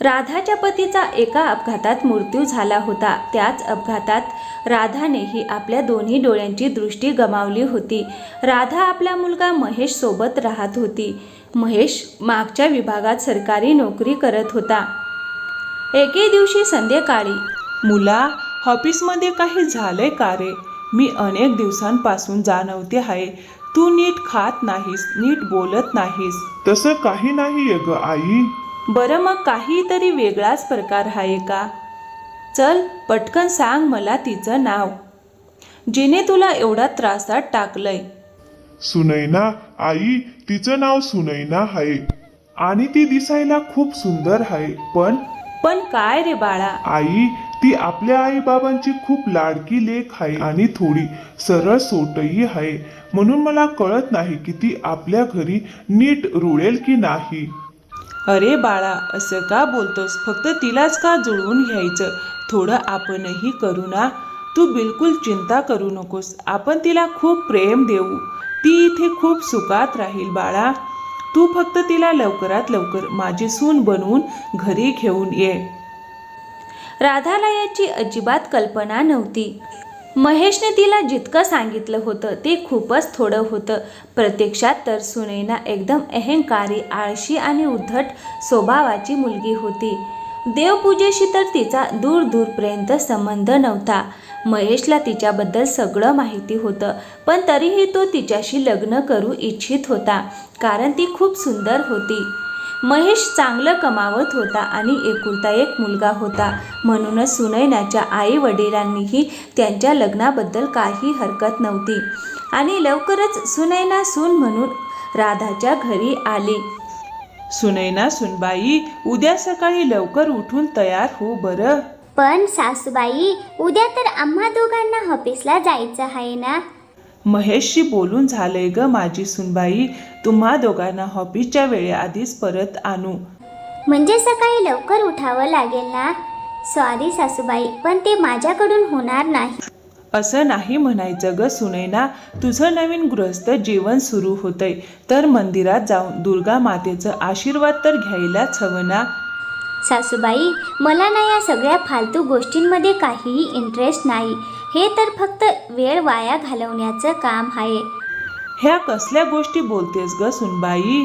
राधाच्या पतीचा एका अपघातात मृत्यू झाला होता. त्याच अपघातात राधानेही आपल्या दोन्ही डोळ्यांची दृष्टी गमावली होती. राधा आपला मुलगा महेश सोबत राहत होती. महेश मागच्या विभागात सरकारी नोकरी करत होता. एके दिवशी संध्याकाळी मुला ऑफिसमध्ये काही झालंय का रे? मी अनेक दिवसांपासून जाणवते आहे. तू नीट खात नाहीस नीट बोलत नाहीस. तसं काही नाहीये ग आई. बरं मग काहीतरी वेगळाच प्रकार आहे का? चल पटकन सांग मला तिचं नाव. जिने तुला एवढा त्रासात टाकलंय. सुनैना आई तिचं नाव सुनैना आहे आणि ती दिसायला खूप सुंदर आहे पण? पण काय रे बाळा? आई ती आपल्या आई बाबांची खूप लाडकी लेख आहे आणि थोडी सरळ सोटही आहे म्हणून मला कळत नाही की ती आपल्या घरी नीट रुळेल की नाही. अरे बाळा असं का बोलतोस? फक्त तिलाच का जुळवून घ्यायचं? थोडं आपणही करू ना. तू बिलकुल चिंता करू नकोस. आपण तिला खूप प्रेम देऊ. ती इथे खूप सुखात राहील बाळा. तू फक्त तिला लवकरात लवकर माझी सून बनवून घरी घेऊन ये. राधाला याची अजिबात कल्पना नव्हती. महेशने तिला जितकं सांगितलं होतं ते खूपच थोडं होतं. प्रत्यक्षात तर सुनैना एकदम अहंकारी आळशी आणि उद्धट स्वभावाची मुलगी होती. देवपूजेशी तर तिचा दूर दूरपर्यंत संबंध नव्हता. महेशला तिच्याबद्दल सगळं माहिती होतं पण तरीही तो तिच्याशी लग्न करू इच्छित होता कारण ती खूप सुंदर होती. महेश चांगलं कमावत होता आणि एकुलता एक मुलगा होता. म्हणूनच सुनैनाच्या आई वडिलांनीही त्यांच्या लग्नाबद्दल काही हरकत नव्हती. आणि लवकरच सुनैना सून म्हणून राधाच्या घरी आली. सुनैना सुनबाई उद्या सकाळी लवकर उठून तयार हो बरं. पण सासूबाई उद्या तर आम्हा दोघांना ऑफिसला जायचं आहे ना? महेशशी बोलून झालंय ग माझी सुनबाई. तुम्हा दोघांना ऑफिसच्या वेळेआधीच परत आणू. म्हणजे सकाळी लवकर उठावं लागेल ना? सॉरी सासूबाई पण ते माझ्याकडून होणार नाही. असं नाही म्हणायचं ग सुनैना. तुझं नवीन गृहस्थ जीवन सुरू होतंय. तर मंदिरात जाऊन दुर्गा मातेचं आशीर्वाद तर घ्यायलाच हवं ना? सासूबाई मला ना या सगळ्या फालतू गोष्टींमध्ये काहीही इंटरेस्ट नाही. हे तर फक्त वेळ वाया घालवण्याचं काम आहे. ह्या कसल्या गोष्टी बोलतेस ग सुनबाई?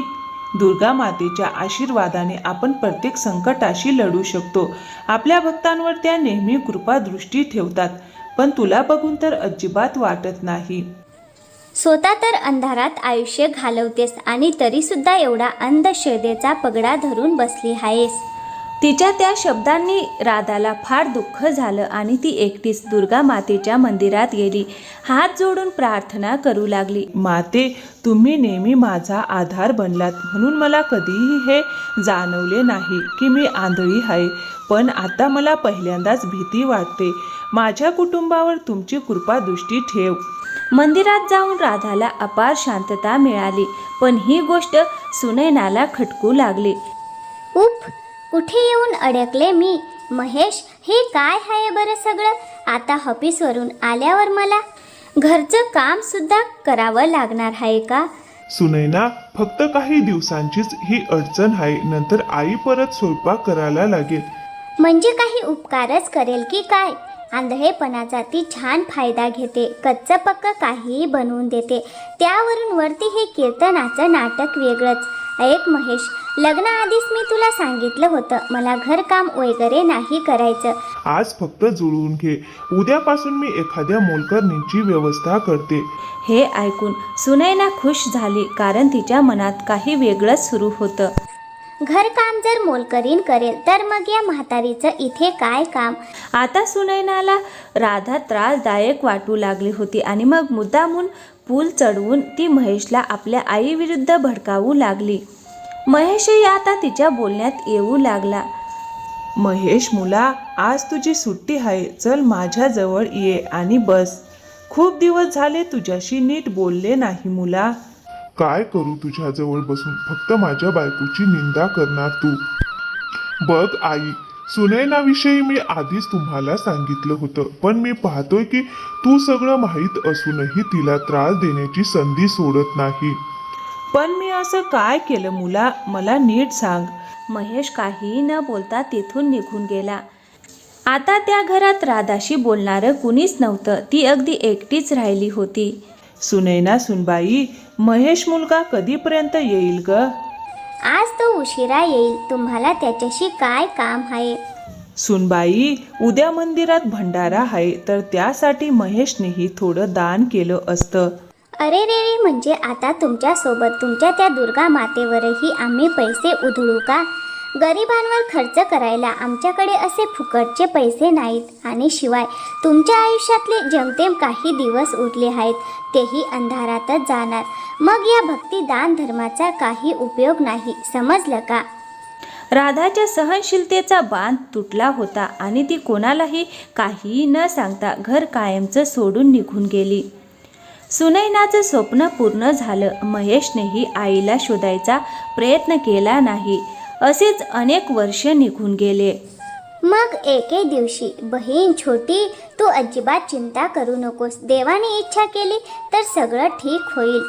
दुर्गा मातेच्या आशीर्वादाने आपण प्रत्येक संकटाशी लढू शकतो. आपल्या भक्तांवर त्या नेहमी कृपादृष्टी ठेवतात पण तुला बघून तर अजिबात वाटत नाही. स्वतः तर अंधारात आयुष्य घालवतेस आणि तरीसुद्धा एवढा अंधश्रद्धेचा पगडा धरून बसली आहेस. तिच्या त्या शब्दांनी राधाला फार दुःख झालं आणि ती एकटीच दुर्गा मातेच्या मंदिरात गेली. हात जोडून प्रार्थना करू लागली. माते तुम्ही नेहमी माझा आधार बनलात म्हणून मला कधीही हे जाणवले नाही की मी आंधळी आहे पण आता मला पहिल्यांदाच भीती वाटते. माझ्या कुटुंबावर तुमची कृपादृष्टी ठेव. मंदिरात जाऊन राधाला अपार शांतता मिळाली पण ही गोष्ट सुनैनाला खटकू लागली. उफ कुठे येऊन अडकले मी? महेश हे काय आहे बरं सगळं? आता ऑफिसवरून आल्यावर मला घरचं काम सुद्धा करावं लागणार आहे का? सुनैना फक्त काही दिवसांचीच ही अडचण आहे. नंतर आई परत स्वयंपाक करायला लागेल. म्हणजे काही उपकारच करेल की काय? आंधळेपणाचा ती छान फायदा घेते. कच्चं पक्क काहीही बनवून देते. त्यावरून वरती हे कीर्तनाचं नाटक वेगळंच. ऐक महेश लग्नाआधीच मी तुला सांगितलं होतं मला घरकाम वगैरे नाही करायचं. आज फक्त जुळवून घे. उद्यापासून मी एखाद्या मोलकरणीची व्यवस्था करते. हे ऐकून सुनैना खुश झाली कारण तिच्या मनात काही वेगळंच सुरू होतं. घरकाम जर मोलकरीन करेल तर मग या म्हातारीचं इथे काय काम? आता सुनैनाला राधा त्रासदायक वाटू लागली होती आणि मग मुद्दामून पूल चढवून ती महेशला आपल्या आईविरुद्ध भडकावू लागली. महेशही आता तिच्या बोलण्यात येऊ लागला. महेश मुला आज तुझी सुट्टी आहे. चल माझ्याजवळ ये आणि बस. खूप दिवस झाले तुझ्याशी नीट बोलले नाही मुला. काय करू तुझ्याजवळ बसून? फक्त माझ्या बायकोची निंदा करणार तू. बघ आई सुनैनाविषयी मी आधीच तुम्हाला सांगितलं होतं. पण मी पाहतोय की तू सगळं माहीत असूनही तिला त्रास देण्याची संधी सोडत नाही. पण मी असं काय केलं मुला मला नीट सांग. महेश काहीही न बोलता तिथून निघून गेला. आता त्या घरात राधाशी बोलणारं कुणीच नव्हतं. ती अगदी एकटीच राहिली होती. सुनैना सुनबाई महेश मुलगा कधीपर्यंत येईल ग? आज तो उशिरा येईल. तुम्हाला त्याच्याशी काय काम आहे? सुनबाई उद्या मंदिरात भंडारा आहे तर त्यासाठी महेशनेही थोडं दान केलं असतं. अरे रे रे म्हणजे आता तुमच्यासोबत तुमच्या त्या दुर्गा मातेवरही आम्ही पैसे उधळू का? गरिबांवर खर्च करायला आमच्याकडे असे फुकटचे पैसे नाहीत. आणि शिवाय तुमच्या आयुष्यातले जमतेम काही दिवस उरले आहेत तेही अंधारातच जाणार. मग या भक्ती दान धर्माचा काही उपयोग नाही समजलं का? राधाच्या सहनशीलतेचा बांध तुटला होता आणि ती कोणालाही काहीही न सांगता घर कायमचं सोडून निघून गेली. सुनैनाचं स्वप्न पूर्ण झालं. महेशनेही आईला शोधायचा प्रयत्न केला नाही. असेच अनेक वर्ष निघून गेले. मग एके दिवशी बहीण छोटी तू अजिबात चिंता करू नकोस. देवाने इच्छा केली तर सगळं ठीक होईल.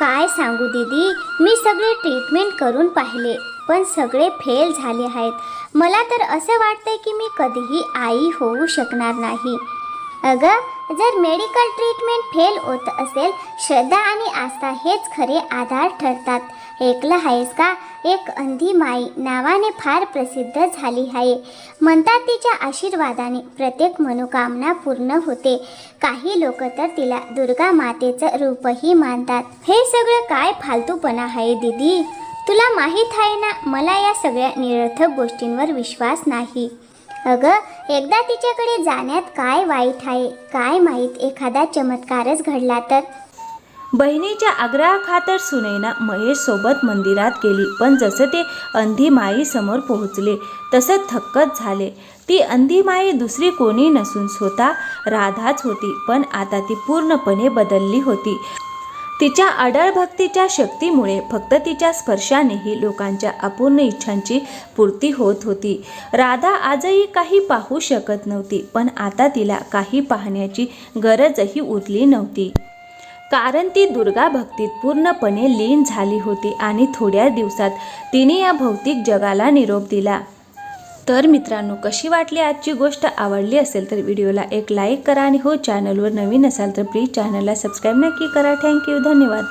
काय सांगू दीदी? मी सगळे ट्रीटमेंट करून पाहिले पण सगळे फेल झाले आहेत. मला तर असं वाटतंय की मी कधीही आई होऊ शकणार नाही. अगं जर मेडिकल ट्रीटमेंट फेल होत असेल श्रद्धा आणि आस्था हेच खरे आधार ठरतात. ऐकलं आहेस का? एक अंधी माई नावाने फार प्रसिद्ध झाली आहे. म्हणतात तिच्या आशीर्वादाने प्रत्येक मनोकामना पूर्ण होते. काही लोक तर तिला दुर्गा मातेचं रूपही मानतात. हे सगळं काय फालतूपणा आहे दीदी? तुला माहीत आहे ना मला या सगळ्या निरर्थक गोष्टींवर विश्वास नाही. अगं एकदा तिच्याकडे जाण्यात काय वाईट आहे काय माहीत एखादा चमत्कारच घडला तर? बहिणीच्या आग्रहाखातर सुनैना महेश सोबत मंदिरात गेली पण जसं ते अंधी माई समोर पोहोचले तसं थक्कच झाले. ती अंधी माई दुसरी कोणी नसून स्वतः राधाच होती पण आता ती पूर्णपणे बदलली होती. तिच्या अडळ भक्तीच्या शक्तीमुळे फक्त तिच्या स्पर्शानेही लोकांच्या अपूर्ण इच्छांची पूर्ती होत होती. राधा आजही काही पाहू शकत नव्हती पण आता तिला काही पाहण्याची गरजही उरली नव्हती. कारण ती दुर्गा भक्तीत पूर्णपणे लीन झाली होती आणि थोड्या दिवसात तिने या भौतिक जगाला निरोप दिला. तर मित्रांनो कशी वाटली आजची गोष्ट? आवडली असेल तर व्हिडिओला एक लाईक करा आणि हो चॅनलवर नवीन असाल तर प्लीज चॅनलला सबस्क्राईब नक्की करा. थँक्यू. धन्यवाद.